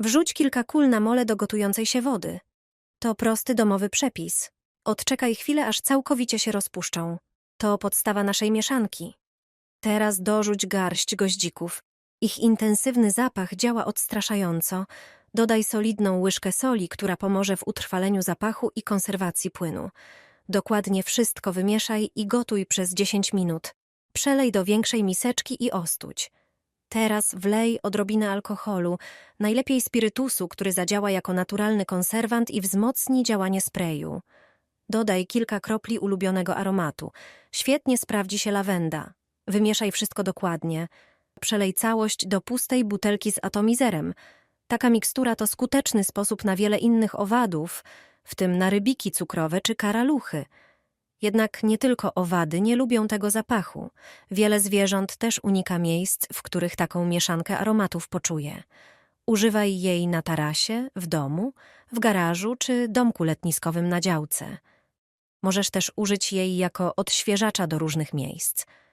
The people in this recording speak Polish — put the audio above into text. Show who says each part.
Speaker 1: Wrzuć kilka kul na mole do gotującej się wody. To prosty domowy przepis. Odczekaj chwilę, aż całkowicie się rozpuszczą. To podstawa naszej mieszanki. Teraz dorzuć garść goździków. Ich intensywny zapach działa odstraszająco. Dodaj solidną łyżkę soli, która pomoże w utrwaleniu zapachu i konserwacji płynu. Dokładnie wszystko wymieszaj i gotuj przez 10 minut. Przelej do większej miseczki i ostudź. Teraz wlej odrobinę alkoholu, najlepiej spirytusu, który zadziała jako naturalny konserwant i wzmocni działanie sprayu. Dodaj kilka kropli ulubionego aromatu. Świetnie sprawdzi się lawenda. Wymieszaj wszystko dokładnie. Przelej całość do pustej butelki z atomizerem. Taka mikstura to skuteczny sposób na wiele innych owadów, w tym na rybiki cukrowe czy karaluchy. Jednak nie tylko owady nie lubią tego zapachu. Wiele zwierząt też unika miejsc, w których taką mieszankę aromatów poczuje. Używaj jej na tarasie, w domu, w garażu czy domku letniskowym na działce. Możesz też użyć jej jako odświeżacza do różnych miejsc –